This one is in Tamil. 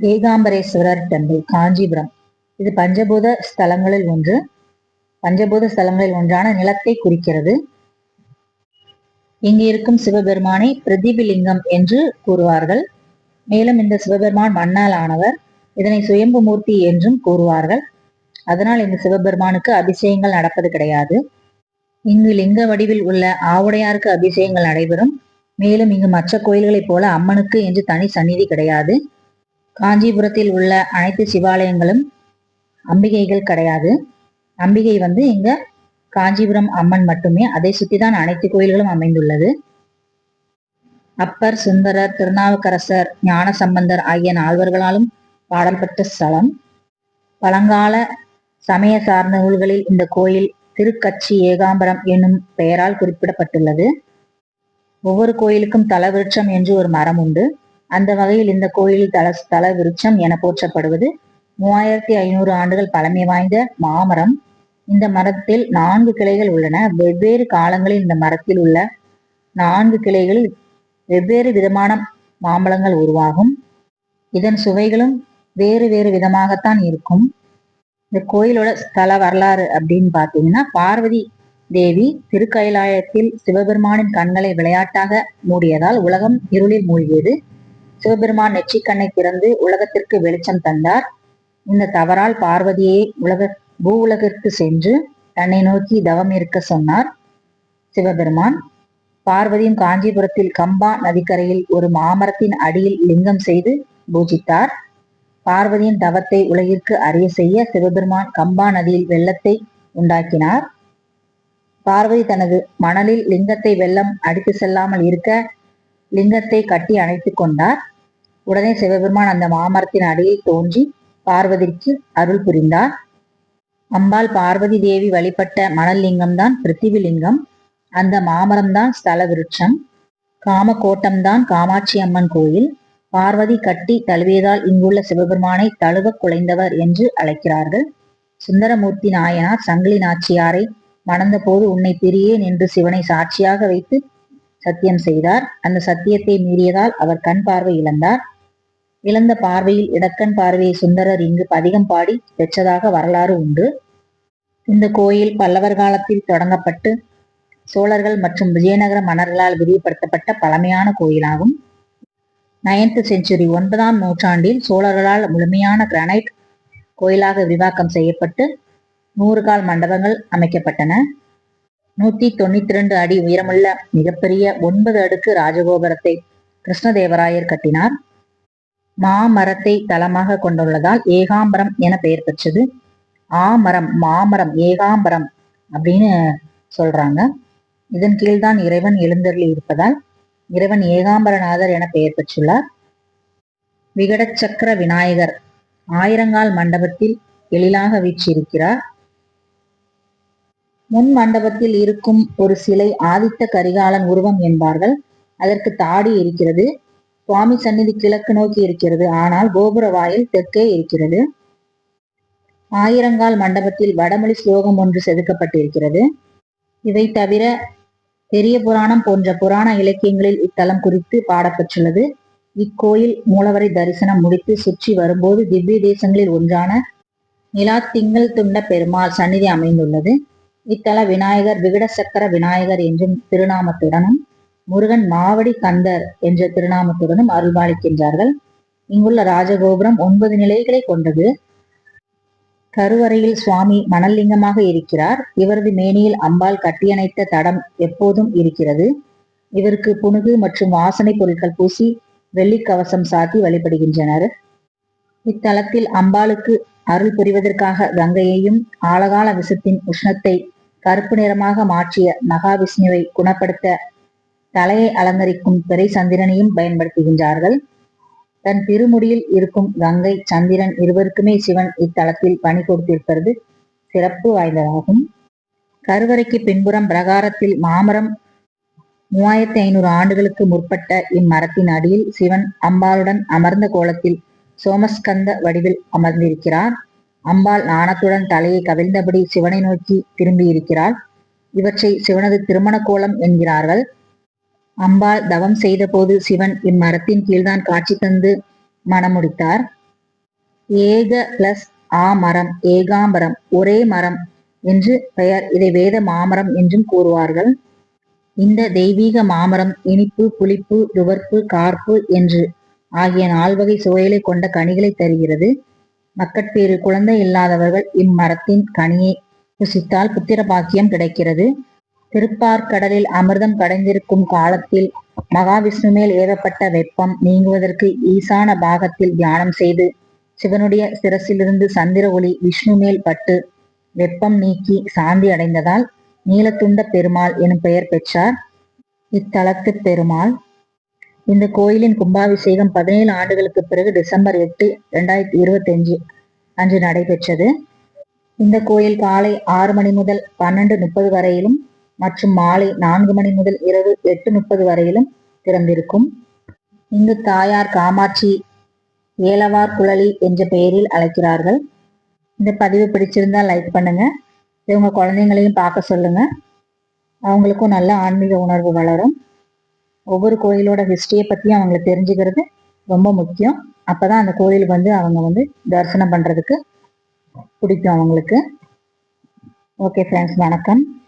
ஏகாம்பரேஸ்வரர் டெம்பிள் காஞ்சிபுரம். இது பஞ்சபூத ஸ்தலங்களில் ஒன்று. பஞ்சபூத ஸ்தலங்களில் ஒன்றான நிலத்தை குறிக்கிறது. இங்கு இருக்கும் சிவபெருமானை பிரதிபிலிங்கம் என்று கூறுவார்கள். மேலும் இந்த சிவபெருமான் மண்ணால் ஆனவர். இதனை சுயம்பு மூர்த்தி என்றும் கூறுவார்கள். அதனால் இந்த சிவபெருமானுக்கு அபிஷேகங்கள் நடப்பது கிடையாது. இங்கு லிங்க வடிவில் உள்ள ஆவுடையாருக்கு அபிஷேகங்கள் நடைபெறும். மேலும் இங்கு மற்ற கோயில்களைப் போல அம்மனுக்கு என்று தனி சந்நிதி கிடையாது. காஞ்சிபுரத்தில் உள்ள அனைத்து சிவாலயங்களும் அம்பிகைகள் கிடையாது. அம்பிகை வந்து இங்க காஞ்சிபுரம் அம்மன் மட்டுமே அதை சுற்றிதான் அனைத்து கோயில்களும் அமைந்துள்ளது. அப்பர் சுந்தரர் திருநாவுக்கரசர் ஞான சம்பந்தர் ஆகிய நால்வர்களாலும் பாடல்பட்ட ஸ்தலம். பழங்கால சமய சார்ந்த நூல்களில் இந்த கோயில் திருக்கட்சி ஏகாம்பரம் என்னும் பெயரால் குறிப்பிடப்பட்டுள்ளது. ஒவ்வொரு கோயிலுக்கும் தலவிருட்சம் என்று ஒரு மரம் உண்டு. அந்த வகையில் இந்த கோயிலில் தல தல விருட்சம் என போற்றப்படுவது மூவாயிரத்தி ஐநூறு ஆண்டுகள் பழமை வாய்ந்த மாமரம். இந்த மரத்தில் நான்கு கிளைகள் உள்ளன. வெவ்வேறு காலங்களில் இந்த மரத்தில் உள்ள நான்கு கிளைகளில் வெவ்வேறு விதமான மாம்பழங்கள் உருவாகும். இதன் சுவைகளும் வேறு வேறு விதமாகத்தான் இருக்கும். இந்த கோயிலோட ஸ்தல வரலாறு அப்படின்னு பார்த்தீங்கன்னா பார்வதி தேவி திருக்கைலாயத்தில் சிவபெருமானின் கண்களை விளையாட்டாக மூடியதால் உலகம் இருளில் மூழ்கியது. சிவபெருமான் நெற்றிக்கண்ணை திறந்து உலகத்திற்கு வெளிச்சம் தந்தார். இந்த தவறால் பார்வதியை உலக பூ உலகிற்கு சென்று தன்னை நோக்கி தவம் இருக்க சொன்னார். சிவபெருமான் பார்வதியும் காஞ்சிபுரத்தில் கம்பா நதிக்கரையில் ஒரு மாமரத்தின் அடியில் லிங்கம் செய்து பூஜித்தார். பார்வதியின் தவத்தை உலகிற்கு அறிய செய்ய சிவபெருமான் கம்பா நதியில் வெள்ளத்தை உண்டாக்கினார். பார்வதி தனது மணலில் லிங்கத்தை வெள்ளம் அடித்து செல்லாமல் இருக்க லிங்கத்தை கட்டி அணைத்துக் கொண்டார். உடனே சிவபெருமான் அந்த மாமரத்தின் அடியில் தோன்றி பார்வதிக்கு அருள் புரிந்தார். அம்பாள் பார்வதி தேவி வழிபட்ட மணல் லிங்கம் தான் அந்த மாமரம் தான் ஸ்தல விருட்சம் காமகோட்டம் தான் காமாட்சி அம்மன் கோயில். பார்வதி கட்டி தழுவியதால் இங்குள்ள சிவபெருமானை தழுவ குலைந்தவர் என்று அழைக்கிறார்கள். சுந்தரமூர்த்தி நாயனார் சங்கிலி நாச்சியாரை மணந்த போது உன்னை பிரியேன் என்று சிவனை சாட்சியாக வைத்து சத்தியம் செய்தார். அந்த சத்தியத்தை மீறியதால் அவர் கண் பார்வை இழந்தார். இழந்த பார்வையில் இடக்கன் பார்வையை சுந்தரர் இங்கு பதிகம் பாடி பெற்றதாக வரலாறு உண்டு. இந்த கோயில் பல்லவர் காலத்தில் தொடங்கப்பட்டு சோழர்கள் மற்றும் விஜயநகர மன்னர்களால் விரிவுபடுத்தப்பட்ட பழமையான கோயிலாகும். நைன்த் செஞ்சுரி ஒன்பதாம் நூற்றாண்டில் சோழர்களால் முழுமையான கிரானைட் கோயிலாக விரிவாக்கம் செய்யப்பட்டு நூறு கால் மண்டபங்கள் அமைக்கப்பட்டன. நூத்தி தொண்ணூத்தி ரெண்டு அடி உயரமுள்ள மிகப்பெரிய ஒன்பது அடுக்கு ராஜகோபுரத்தை கிருஷ்ணதேவராயர் கட்டினார். மாமரத்தை தளமாக கொண்டுள்ளதால் ஏகாம்பரம் என பெயர் பெற்றது. ஆமரம் மாமரம் ஏகாம்பரம் அப்படின்னு சொல்றாங்க. இதன் கீழ்தான் இறைவன் எழுந்தருளி இருப்பதால் இறைவன் ஏகாம்பரநாதர் என பெயர் பெற்றுள்ளார். விகடச்சக்கர விநாயகர் ஆயிரங்கால் மண்டபத்தில் எழிலாக வீற்றிருக்கிறார். முன் மண்டபத்தில் இருக்கும் ஒரு சிலை ஆதித்த கரிகாலன் உருவம் என்பார்கள். அதற்கு தாடி இருக்கிறது. சுவாமி சந்நிதி கிழக்கு நோக்கி இருக்கிறது. ஆனால் கோபுர வாயில் தெற்கே இருக்கிறது. ஆயிரங்கால் மண்டபத்தில் வடமொழி ஸ்லோகம் ஒன்று செதுக்கப்பட்டிருக்கிறது. இவை தவிர பெரிய புராணம் போன்ற புராண இலக்கியங்களில் இத்தலம் குறித்து பாடப்பெற்றுள்ளது. இக்கோயில் மூலவரை தரிசனம் முடித்து சுற்றி வரும்போது திவ்ய தேசங்களில் ஒன்றான நிலா திங்கள் துண்ட பெருமாள் சந்நிதி அமைந்துள்ளது. இத்தல விநாயகர் விகட சக்கர விநாயகர் என்றும் திருநாமத்துடனும் முருகன் மாவடி கந்தர் என்ற திருநாமத்துடனும் அருள்பாலிக்கின்றார்கள் இங்குள்ள ராஜகோபுரம் ஒன்பது நிலைகளை கொண்டது. கருவறையில் சுவாமி மணல்லிங்கமாக இருக்கிறார். இவரது மேனியில் அம்பாள் கட்டியணைத்த தடம் எப்போதும் இருக்கிறது. இவருக்கு புனுகு மற்றும் வாசனை பொருட்கள் பூசி வெள்ளி கவசம் சாத்தி வழிபடுகின்றனர். இத்தலத்தில் அம்பாளுக்கு அருள் புரிவதற்காக கங்கையையும் ஆழகால விஷத்தின் உஷ்ணத்தை கருப்பு நிறமாக மாற்றிய மகாவிஷ்ணுவை குணப்படுத்த தலையை அலங்கரிக்கும் பிறை சந்திரனையும் பயன்படுத்துகின்றார்கள். தன் திருமுடியில் இருக்கும் கங்கை சந்திரன் இருவருக்குமே சிவன் இத்தலத்தில் பணி கொடுத்திருப்பது சிறப்பு வாய்ந்ததாகும். கருவறைக்கு பின்புறம் பிரகாரத்தில் மாமரம் மூவாயிரத்தி ஐநூறு ஆண்டுகளுக்கு முற்பட்ட இம்மரத்தின் அடியில் சிவன் அம்பாளுடன் அமர்ந்த கோலத்தில் சோமஸ்கந்த வடிவில் அமர்ந்திருக்கிறார். அம்பாள் நாணத்துடன் தலையை கவிழ்ந்தபடி சிவனை நோக்கி திரும்பியிருக்கிறாள். இவற்றை சிவனது திருமண கோலம் என்கிறார்கள். அம்பாள் தவம் செய்தபோது சிவன் இம்மரத்தின் கீழ்தான் காட்சி தந்து மணமுடித்தார். ஏக பிளஸ் ஆ மரம் ஏகாம்பரம் ஒரே மரம் என்று பெயர். இதை வேத மாமரம் என்றும் கூறுவார்கள். இந்த தெய்வீக மாமரம் இனிப்பு புளிப்பு துவர்ப்பு கார்ப்பு என்று ஆகிய நால்வகை சுவைகளை கொண்ட கனிகளை தருகிறது. மக்கட்பேறு குழந்தை இல்லாதவர்கள் இம்மரத்தின் கனியை புசித்தால் புத்திர பாக்கியம் கிடைக்கிறது. திருப்பார்கடலில் அமிர்தம் கடைந்திருக்கும் காலத்தில் மகாவிஷ்ணு மேல் ஏவப்பட்ட வெப்பம் நீங்குவதற்கு ஈசான பாகத்தில் தியானம் செய்து சிவனுடைய சிரசிலிருந்து சந்திர ஒளி விஷ்ணு மேல் பட்டு வெப்பம் நீக்கி சாந்தி அடைந்ததால் நீலத்துண்ட பெருமாள் எனும் பெயர் பெற்றார். இத்தலத்து பெருமாள். இந்த கோயிலின் கும்பாபிஷேகம் பதினேழு ஆண்டுகளுக்கு பிறகு டிசம்பர் எட்டு இரண்டாயிரத்தி இருபத்தி அஞ்சு அன்று நடைபெற்றது. இந்த கோயில் காலை ஆறு மணி முதல் பன்னெண்டு முப்பது வரையிலும் மற்றும் மாலை நான்கு மணி முதல் இரவு எட்டு முப்பது வரையிலும் திறந்திருக்கும். இங்கு தாயார் காமாட்சி ஏலவார் குழலி என்ற பெயரில் அழைக்கிறார்கள். இந்த பதிவு பிடிச்சிருந்தா லைக் பண்ணுங்க. இவங்க குழந்தைங்களையும் பார்க்க சொல்லுங்க. அவங்களுக்கும் நல்ல ஆன்மீக உணர்வு வளரும். ஒவ்வொரு கோயிலோட ஹிஸ்டரியை பற்றியும் அவங்களுக்கு தெரிஞ்சுக்கிறது ரொம்ப முக்கியம். அப்பதான் அந்த கோயிலுக்கு வந்து அவங்க வந்து தரிசனம் பண்ணுறதுக்கு பிடிக்கும் அவங்களுக்கு. ஓகே ஃப்ரெண்ட்ஸ் வணக்கம்.